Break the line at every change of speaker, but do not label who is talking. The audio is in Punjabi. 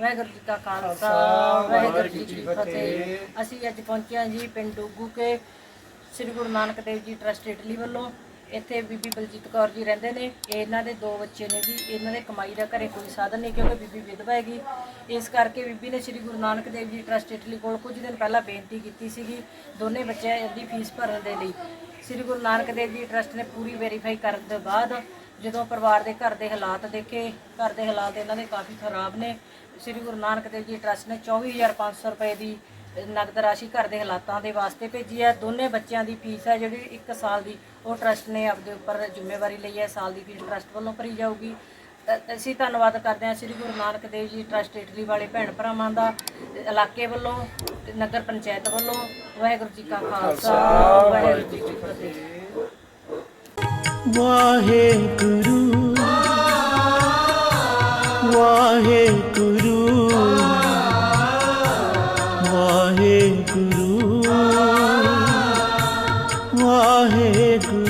ਵਾਹਿਗੁਰੂ ਜੀ ਕਾ ਖਾਲਸਾ ਵਾਹਿਗੁਰੂ ਜੀ ਕੀ ਫਤਿਹ। ਅਸੀਂ ਅੱਜ ਪਹੁੰਚੇ ਹਾਂ ਜੀ ਪਿੰਡ ਡੋਗੂ ਕੇ ਸ੍ਰੀ ਗੁਰੂ ਨਾਨਕ ਦੇਵ ਜੀ ਟਰਸਟ ਇਟਲੀ ਵੱਲੋਂ। ਇੱਥੇ ਬੀਬੀ ਬਲਜੀਤ ਕੌਰ ਜੀ ਰਹਿੰਦੇ ਨੇ। ਇਹ ਇਹਨਾਂ ਦੇ ਦੋ ਬੱਚੇ ਨੇ ਜੀ। ਇਹਨਾਂ ਦੇ ਕਮਾਈ ਦਾ ਘਰੇ ਕੋਈ ਸਾਧਨ ਨਹੀਂ ਕਿਉਂਕਿ ਬੀਬੀ ਵਿਧਵਾ ਹੈਗੀ। ਇਸ ਕਰਕੇ ਬੀਬੀ ਨੇ ਸ੍ਰੀ ਗੁਰੂ ਨਾਨਕ ਦੇਵ ਜੀ ਟਰਸਟ ਇਟਲੀ ਕੋਲ ਕੁਝ ਦਿਨ ਪਹਿਲਾਂ ਬੇਨਤੀ ਕੀਤੀ ਸੀਗੀ ਦੋਨੇ ਬੱਚਿਆਂ ਦੀ ਫੀਸ ਭਰਨ ਦੇ ਲਈ। ਸ੍ਰੀ ਗੁਰੂ ਨਾਨਕ ਦੇਵ ਜੀ ਟਰਸਟ ਨੇ ਪੂਰੀ ਵੈਰੀਫਾਈ ਕਰਨ ਤੋਂ ਬਾਅਦ ਜਦੋਂ ਪਰਿਵਾਰ ਦੇ ਘਰ ਦੇ ਹਾਲਾਤ ਦੇਖੇ, ਘਰ ਦੇ ਹਾਲਾਤ ਇਹਨਾਂ ਦੇ ਕਾਫੀ ਖਰਾਬ ਨੇ। ਸ੍ਰੀ ਗੁਰੂ ਨਾਨਕ ਦੇਵ ਜੀ ਟਰਸਟ ਨੇ 24500 ਰੁਪਏ ਦੀ ਨਗਦ ਰਾਸ਼ੀ ਘਰ ਦੇ ਹਾਲਾਤਾਂ ਦੇ ਵਾਸਤੇ ਭੇਜੀ ਹੈ। ਦੋਨੇ ਬੱਚਿਆਂ ਦੀ ਫੀਸ ਹੈ ਜਿਹੜੀ 1 ਸਾਲ ਦੀ, ਉਹ ਟਰਸਟ ਨੇ ਆਪਦੇ ਉੱਪਰ ਜ਼ਿੰਮੇਵਾਰੀ ਲਈ ਹੈ। ਸਾਲ ਦੀ ਫੀਸ ਟਰਸਟ ਵੱਲੋਂ ਭਰੀ ਜਾਊਗੀ। ਅਸੀਂ ਧੰਨਵਾਦ ਕਰਦੇ ਹਾਂ ਸ੍ਰੀ ਗੁਰੂ ਨਾਨਕ ਦੇਵ ਜੀ, ਟਰਸਟ ਇਟਲੀ ਵਾਲੇ ਭੈਣ ਭਰਾਵਾਂ ਦਾ, ਇਲਾਕੇ ਵੱਲੋਂ ਨਗਰ ਪੰਚਾਇਤ ਵੱਲੋਂ। ਵਾਹਿਗੁਰੂ ਜੀ ਕਾ ਖਾਲਸਾ, ਵਾਹਿਗੁਰੂ ਜੀ ਕੀ ਫਤਿਹ।
ਵਾਹਿਗੁਰੂ ਵਾਹਿਗੁਰੂ। ਵਾਹਿਗੁਰੂ